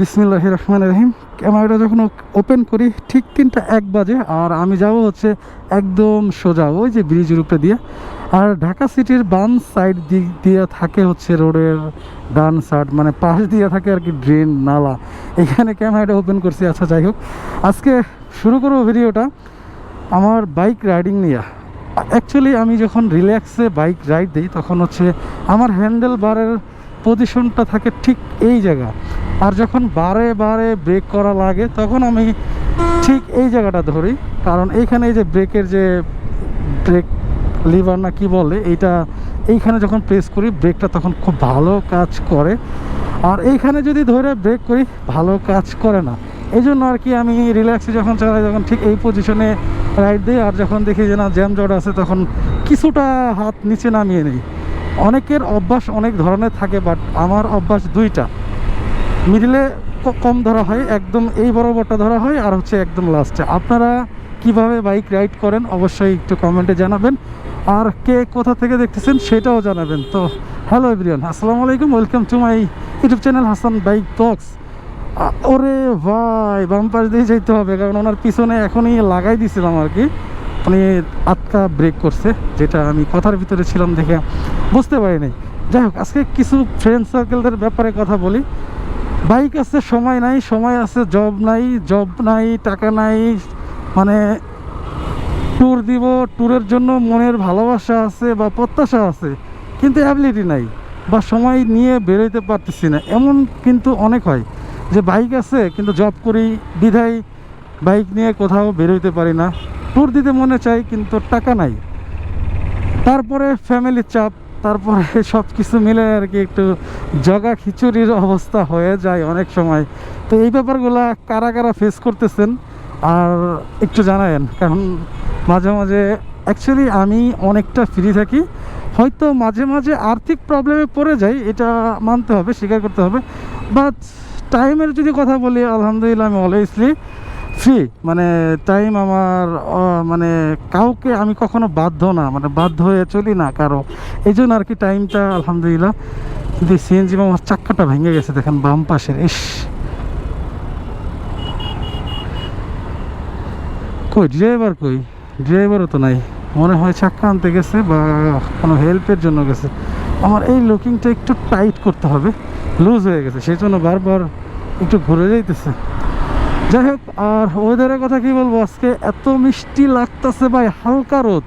বিসমিল্লাহ রহমান রহিম। ক্যামেরাটা যখন ওপেন করি, ঠিক তিনটা এক বাজে, আর আমি যাব হচ্ছে একদম সোজা, ওই যে ব্রিজের উপরে দিয়ে। আর ঢাকা সিটির বাম সাইড দিক দিয়ে থাকে হচ্ছে রোডের ডান সাইড মানে পাশ দিয়ে থাকে আর কি ড্রেন নালা। এখানে ক্যামেরাটা ওপেন করছি আচ্ছা যাই হোক। আজকে শুরু করব ভিডিওটা আমার বাইক রাইডিং নিয়ে। অ্যাকচুয়ালি আমি যখন রিল্যাক্সে বাইক রাইড দিই, তখন হচ্ছে আমার হ্যান্ডেল বারের পজিশনটা থাকে ঠিক এই জায়গা। আর যখন বারে বারে ব্রেক করা লাগে, তখন আমি ঠিক এই জায়গাটা ধরি। কারণ এইখানে এই যে ব্রেকের যে ব্রেক লিভার না কি বলে, এইটা এইখানে যখন প্রেস করি ব্রেকটা তখন খুব ভালো কাজ করে। আর এইখানে যদি ধরে ব্রেক করি, ভালো কাজ করে না। এই জন্য আর কি আমি রিল্যাক্সে যখন চালাই, তখন ঠিক এই পজিশনে রাইড দিই। আর যখন দেখি যে না জ্যাম জট আছে, তখন কিছুটা হাত নিচে নামিয়ে নিই। অনেকের অভ্যাস অনেক ধরনের থাকে বাট আমার অভ্যাস দুইটা। মিডিলে কম ধরা হয়, একদম এই বরাবরটা ধরা হয় আর হচ্ছে একদম লাস্টে আপনারা কীভাবে বাইক রাইড করেন অবশ্যই একটু কমেন্টে জানাবেন। আর কে কোথা থেকে দেখতেছেন সেটাও জানাবেন। তো হ্যালো এভরিওয়ান আসসালামু আলাইকুম welcome to my YouTube channel Hasan bike box ওরে ভাই, বাম পাশ দিয়ে যেতে হবে, কারণ ওনার পিছনে এখনই লাগাই দিছিলাম আর কি। উনি আটকা ব্রেক করছে, যেটা আমি কথার ভিতরে ছিলাম দেখে বুঝতে পারিনি। যাই হোক, আজকে কিছু ফ্রেন্ড সার্কেলদের ব্যাপারে কথা বলি। বাইক আছে, সময় নাই, সময় আছে জব নাই জব নাই, টাকা নাই মানে ট্যুর দিব ট্যুরের জন্য মনের ভালোবাসা আছে বা প্রত্যাশা আছে, কিন্তু অ্যাবিলিটি নাই বা সময় নিয়ে বেরোতে পারতেছি না। এমন কিন্তু অনেক হয় যে বাইক আছে, কিন্তু জব করি, বিধায় বাইক নিয়ে কোথাও বেরোতে পারি না। ট্যুর দিতে মনে চাই, কিন্তু টাকা নাই। তারপরে ফ্যামিলির চাপ তারপরে সব কিছু মিলে আর কি একটু জগা খিচুড়ির অবস্থা হয়ে যায় অনেক সময়। তো এই ব্যাপারগুলো কারা কারা ফেস করতেছেন? আর একটু জানায়েন, কারণ মাঝে মাঝে অ্যাকচুয়ালি আমি অনেকটা ফ্রি থাকি। হয়তো মাঝে মাঝে আর্থিক প্রবলেমে পড়ে যাই, এটা মানতে হবে, স্বীকার করতে হবে। বাট টাইমের যদি কথা বলি, আলহামদুলিল্লাহ, আমি অলওয়েজলি ফ্রি মানে টাইম আমার মানে কাউকে আমি কখনো বাধ্য না মানে বাধ্য হয়ে চলি না কারও। এই জন্য আর কি টাইমটা আলহামদুলিল্লাহ কিন্তু সিএনজি আমার চাক্কাটা ভেঙে গেছে, দেখেন বাম পাশের, ইস। কই ড্রাইভার কই? ড্রাইভারও তো নাই। মনে হয় চাক্কা আনতে গেছে বা কোনো হেল্পের জন্য গেছে। আমার এই লুকিংটা একটু টাইট করতে হবে লুজ হয়ে গেছে সেই জন্য বারবার একটু ঘুরে যাইতেছে। যাই হোক, আর ওয়েদারের কথা কি বলব? আজকে এত মিষ্টি লাগতেছে ভাই, হালকা রোদ।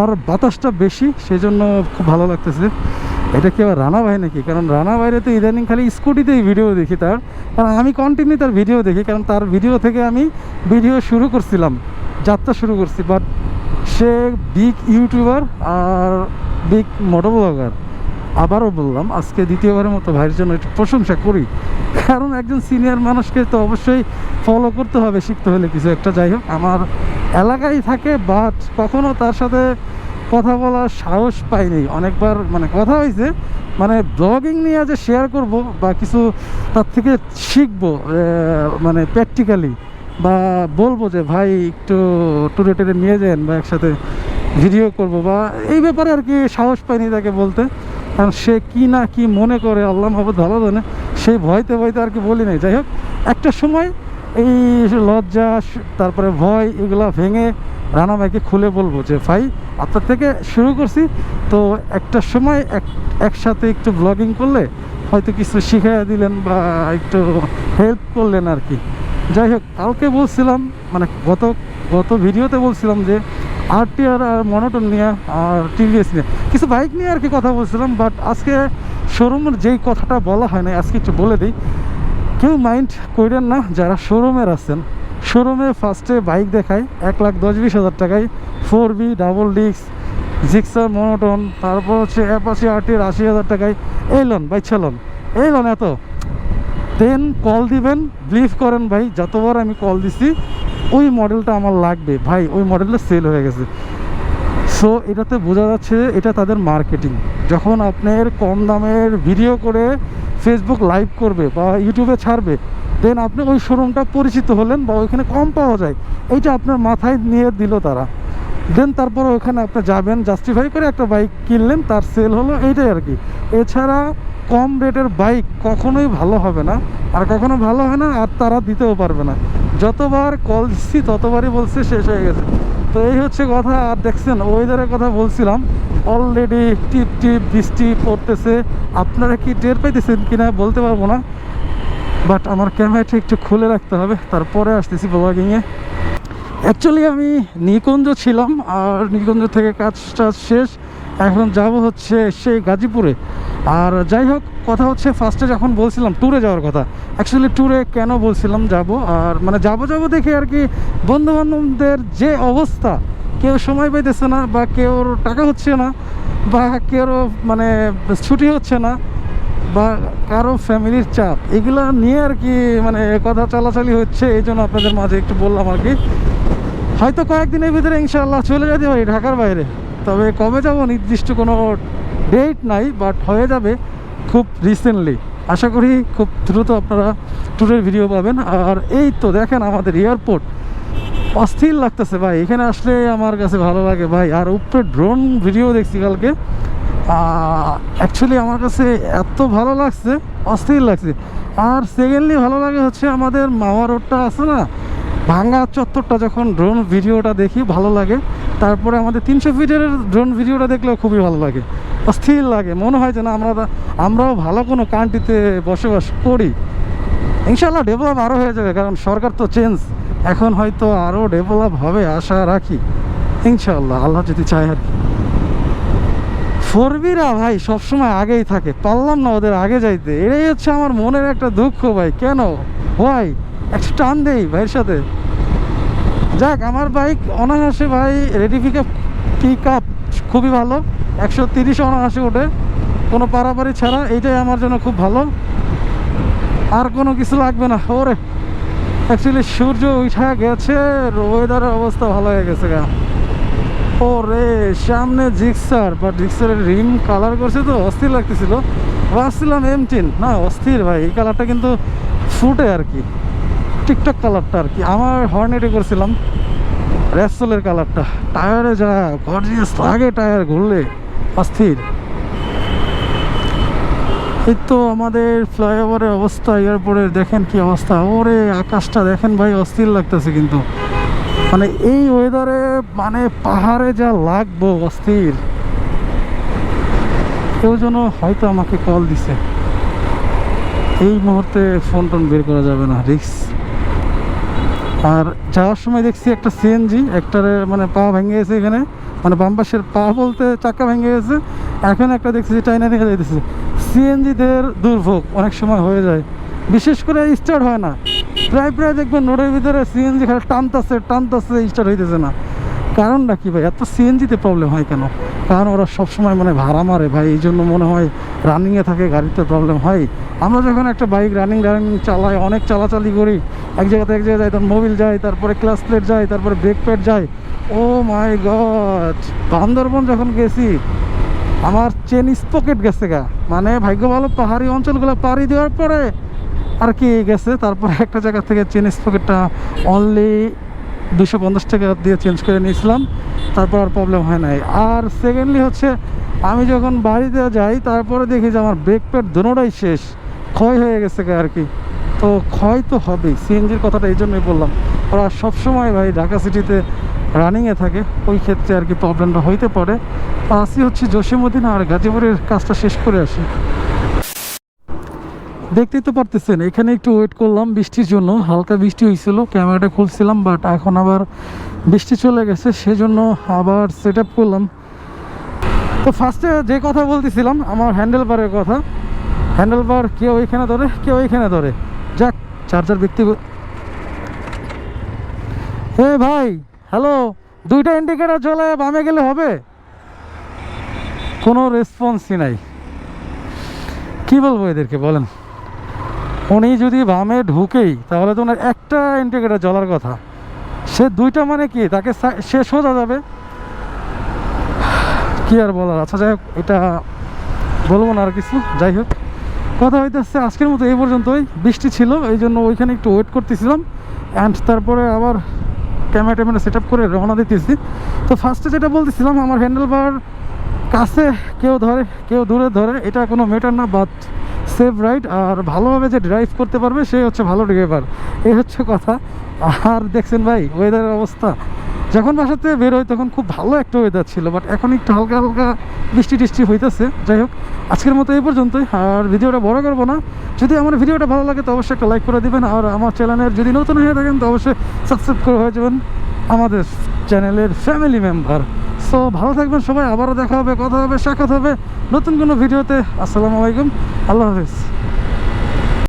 আর বাতাসটা বেশি সেই জন্য খুব ভালো লাগতেছে। এটা কি আবার রানা ভাই নাকি? কারণ রানা বাইরে তো ইদানিং খালি স্কুটিতেই ভিডিও দেখি তার। কারণ আমি কন্টিনিউ তার ভিডিও দেখি, কারণ তার ভিডিও থেকে আমি ভিডিও শুরু করছিলাম, যাত্রা শুরু করছি। বাট সে বিগ ইউটিউবার আর বিগ মোটো ব্লগার আবারও বললাম, আজকে দ্বিতীয়বারের মতো ভাইয়ের জন্য একটু প্রশংসা করি। কারণ একজন সিনিয়র মানুষকে তো অবশ্যই ফলো করতে হবে, শিখতে হলে কিছু একটা। যাই হোক, আমার এলাকায় থাকে বাট কখনো তার সাথে কথা বলার সাহস পাইনি অনেকবার মানে কথা হয়েছে মানে ব্লগিং নিয়ে যে শেয়ার করব বা কিছু তার থেকে শিখব মানে প্র্যাকটিক্যালি বা বলব যে, ভাই, একটু টুরে টুরে নিয়ে যান বা একসাথে ভিডিও করব। বা এই ব্যাপারে আর কি সাহস পাইনি তাকে বলতে। কারণ সে কি না কি মনে করে, আল্লাহ মাহবুদ ভালো জানে। সেই ভয়তে ভয়তে আর কি বলি নাই। যাই হোক, একটা সময় এই লজ্জা, তারপরে ভয়, এগুলো ভেঙে রানা ভাইকে খুলে বলব যে, ভাই, আপনার থেকে শুরু করছি। তো একটা সময় এক, একসাথে একটু ব্লগিং করলে হয়তো কিছু শিখাইয়া দিলেন বা একটু হেল্প করলেন আর কি। যাই হোক, কালকে বলছিলাম মানে গত গত ভিডিওতে বলছিলাম যে আরটিআর আর মনোটন নিয়ে, আর টিভিএস নিয়ে, কিছু বাইক নিয়ে আর কি কথা বলছিলাম বাট আজকে শোরুমের যেই কথাটা বলা হয় না, আজকে একটু বলে দিই। কেউ মাইন্ড করেন না যারা শোরুমের আছেন। শোরুমে ফার্স্টে বাইক দেখায়, এক লাখ দশ বিশ হাজার টাকায়। ফোর বি ডাবল ডিক্স জিক্সার মনোটন তারপর হচ্ছে অ্যাপাচি আরটির আশি হাজার টাকায়। এই লন বাইক চালন এই লোন এত। দেন কল দিবেন বিলিভ করেন ভাই, যতবার আমি কল দিছি, ওই মডেলটা আমার লাগবে। ভাই, ওই মডেলটা সেল হয়ে গেছে। সো এটাতে বোঝা যাচ্ছে এটা তাদের মার্কেটিং যখন আপনার কম দামের ভিডিও করে ফেসবুক লাইভ করবে বা ইউটিউবে ছাড়বে দেন আপনি ওই শোরুমটা পরিচিত হলেন বা ওইখানে কম পাওয়া যায়। এইটা আপনার মাথায় নিয়ে দিল তারা। দেন তারপর ওখানে আপনি যাবেন জাস্টিফাই করে একটা বাইক কিনলেন, তার সেল হলো এইটাই আর কি। এছাড়া কম রেটের বাইক কখনোই ভালো হবে না, আর কখনো ভালো হয় না, আর তারা দিতেও পারবে না। যতবার কল দিচ্ছি, ততবারই বলছে শেষ হয়ে গেছে। তো এই হচ্ছে কথা, আর দেখছেন ওয়েদারের কথা বলছিলাম। অলরেডি টিপ টিপ বৃষ্টি পড়তেছে। আপনারা কি টের পাইতেছেন কিনা বলতে পারব না। বাট আমার ক্যামেরাটা একটু খুলে রাখতে হবে। তারপরে আসতেছি ব্লগিংয়ে অ্যাকচুয়ালি আমি নিকুঞ্জ ছিলাম, আর নিকুঞ্জ থেকে কাজ টাজ শেষ। এখন যাব হচ্ছে সেই গাজীপুরে। আর যাই হোক, কথা হচ্ছে ফার্স্টে যখন বলছিলাম ট্যুরে যাওয়ার কথা অ্যাকচুয়ালি ট্যুরে কেন বলছিলাম যাব? আর মানে যাব যাব দেখে আর কি বন্ধুবান্ধবদের যে অবস্থা, কেউ সময় পাইতেছে না বা কেউ টাকা হচ্ছে না বা কেউ মানে ছুটি হচ্ছে না বা কারও ফ্যামিলির চাপ, এগুলো নিয়ে আর কি মানে কথা চালাচালি হচ্ছে, এই জন্য আপনাদের মাঝে একটু বললাম আর কি। হয়তো কয়েকদিনের ভিতরে ইনশাআল্লাহ চলে যেতে পারি ঢাকার বাইরে, তবে কবে যাব নির্দিষ্ট কোনো ডেট নাই বাট হয়ে যাবে খুব রিসেন্টলি আশা করি খুব দ্রুত আপনারা ট্যুরের ভিডিও পাবেন। আর এই তো দেখেন আমাদের এয়ারপোর্ট অস্থির লাগতেছে ভাই, এখানে আসলে আমার কাছে ভালো লাগে ভাই। আর উপরে ড্রোন ভিডিও দেখছি কালকে। অ্যাকচুয়ালি আমার কাছে এত ভালো লাগছে, অস্থির লাগছে। আর সেকেন্ডলি ভালো লাগে হচ্ছে আমাদের মাওয়া রোডটা আছে না? ভাঙ্গা চত্বরটা যখন ড্রোন ভিডিওটা দেখি, ভালো লাগে। তারপরে আমাদের তিনশো ফিটের ড্রোন ভিডিওটা দেখলেও খুবই ভালো লাগে। অস্থির লাগে। মনে হয় যে না, আমরা আমরাও ভালো কোনো কান্ট্রিতে বসবাস করি। ইনশাল্লাহ ডেভেলপ আরও হয়ে যাবে, কারণ সরকার তো চেঞ্জ এখন হয়তো আরও ডেভেলপ হবে, আশা রাখি। ইনশাল্লাহ আল্লাহ যদি চায় আর কি। ফোরবিরা ভাই সবসময় আগেই থাকে। পারলাম না ওদের আগে যাইতে। এটাই হচ্ছে আমার মনের একটা দুঃখ ভাই। কেন? ভাই একটা টান দেই ভাইয়ের সাথে। যাক, আমার বাইক অনায়াসে ভাই ready pick up pick up খুবই ভালো। একশো তিরিশ অনায়াসে ওঠে। কোনো পারাপারি ছাড়া এইটাই আমার জন্য খুব ভালো। আর কোনো কিছু লাগবে না। ওরে অ্যাকচুয়ালি সূর্য উঠা গেছে। ওয়েদারের অবস্থা ভালো হয়ে গেছে গা। ও রে সামনে জিক্সার বা জিক্সারের রিম কালার করছে তো, অস্থির লাগতেছিল। ভাবছিলাম এমটিন না, অস্থির ভাই। এই কালারটা কিন্তু ফুটে আর কি। টিকটক কালারটা আর কি। আমার হর্নেটে করছিলাম। র্যাসোলের কালারটা। টায়ারে যা গর্জিয়াস লাগে টায়ার ঘুরলে, অস্থির। এই তো আমাদের ফ্লাইওভারের অবস্থা এয়ারপোর্টের দেখেন কি অবস্থা। ওরে আকাশটা দেখেন ভাই, অস্থির লাগতেছে কিন্তু। মানে এই ওয়েদারে মানে পাহাড়ে যা লাগবো, অস্থির। কেউ যেন হয়তো আমাকে কল দিছে। এই মুহূর্তে ফোন টোন বের করা যাবে না রিক্স আর যাওয়ার সময় দেখছি একটা সিএনজি একটার মানে পা ভেঙে গেছে এখানে। মানে বাম পাশের পা বলতে চাকা ভেঙে গেছে। এখন একটা দেখছি চাইনা নিয়ে যাইতেছে। সিএনজিদের দুর্ভোগ অনেক সময় হয়ে যায়। বিশেষ করে স্টার্ট হয় না। প্রায় প্রায় দেখবেন রোডের ভিতরে সিএনজি খালি টানতাছে টানতাছে স্টার্ট হইতেছে না। কারণটা কি ভাই? এত সিএনজিতে প্রবলেম হয় কেন? কারণ ওরা সবসময় মানে ভাড়া মারে ভাই। এই জন্য মনে হয় রানিংয়ে থাকে, গাড়িতে প্রবলেম হয়। আমরা যখন একটা বাইক রানিং রানিং চালাই, অনেক চালাচালি করি এক জায়গাতে এক জায়গায় যাই তার মোবিল যায়, তারপরে ক্লাস প্লেট যায়, তারপরে ব্রেক প্যাড যায়। ও মাই গড বান্দরবন যখন গেছি, আমার চেন স্পকেট গেছে গা। মানে ভাগ্য ভালো, পাহাড়ি অঞ্চলগুলো পাড়ি দেওয়ার পরে আর কি গেছে। তারপরে একটা জায়গা থেকে চেন স্পকেটটা অনলি দুশো পঞ্চাশ টাকা দিয়ে চেঞ্জ করে নিয়েছিলাম। তারপর আর প্রবলেম হয় নাই। আর সেকেন্ডলি হচ্ছে, আমি যখন বাড়িতে যাই, তারপরে দেখি যে আমার ব্রেক প্যাড দুটোটাই শেষ। ক্ষয় হয়ে গেছে আর কি। তো ক্ষয় তো হবেই সিএনজির কথাটা এই জন্যই বললাম। ওরা সবসময় ভাই ঢাকা সিটিতে রানিংয়ে থাকে, ওই ক্ষেত্রে আর কি প্রবলেমটা হইতে পারে। আসি হচ্ছে জসীমুদ্দিন আর গাজীপুরের কাজটা শেষ করে আসি। দেখতেই তো পারতেছেন, এখানে একটু ওয়েট করলাম বৃষ্টির জন্য, হালকা বৃষ্টি হয়েছিল ক্যামেরাটা খুলছিলাম বাট এখন আবার বৃষ্টি চলে গেছে, সেজন্য আবার সেট করলাম। তো ফার্স্টে যে কথা বলতেছিলাম, আমার হ্যান্ডেল বারের কথা হ্যান্ডেল বার কেউ এখানে ধরে, কেউ এখানে ধরে। চার্জার ব্যক্তি হে ভাই হ্যালো দুইটা ইন্ডিকেটার জ্বলে, বামে গেলে হবে? কোনো রেসপন্সই নাই। কি বলব এদেরকে, বলেন। উনি যদি বামে ঢুকেই, তাহলে তো ওনার একটা ইন্ডিকেটার জ্বলার কথা। সে দুইটা মানে কি? তাকে সে সোজা যাবে? কি আর বলার? আচ্ছা যাই হোক, এটা বলব না আর কিছু। যাই হোক। কথা হইতেছে, আজকের মতো এই পর্যন্তই। বৃষ্টি ছিল, এই জন্য ওইখানে একটু ওয়েট করতেছিলাম। অ্যান্ড তারপরে আবার ক্যামেরা ট্যামেরা সেট করে রওনা দিতেছি। তো ফার্স্টে যেটা বলতেছিলাম, আমার হ্যান্ডেল বার কাছে কেউ ধরে, কেউ দূরে ধরে, এটা কোনো মেটার না বাট সেফ রাইড আর ভালোভাবে যে ড্রাইভ করতে পারবে, সে হচ্ছে ভালো ড্রাইভার এই হচ্ছে কথা। আর দেখছেন ভাই ওয়েদারের অবস্থা। যখন বাসা থেকে বের হয় তখন খুব ভালো একটা ওয়েদার ছিল বাট এখন একটু হালকা হালকা বৃষ্টি টিষ্টি হইতেছে। যাই হোক, আজকের মতো এই পর্যন্তই। আর ভিডিওটা বড় করব না। যদি আমার ভিডিওটা ভালো লাগে তো অবশ্যই একটা লাইক করে দিবেন। আর আমার চ্যানেলের যদি নতুন হয়ে থাকেন তো অবশ্যই সাবস্ক্রাইব করে হয়ে যাবেন আমাদের চ্যানেলের ফ্যামিলি মেম্বার সো ভালো থাকবেন সবাই। আবারও দেখা হবে, কথা হবে, সাক্ষাৎ হবে নতুন কোনো ভিডিওতে। আসসালামু আলাইকুম। আল্লাহ হাফিজ।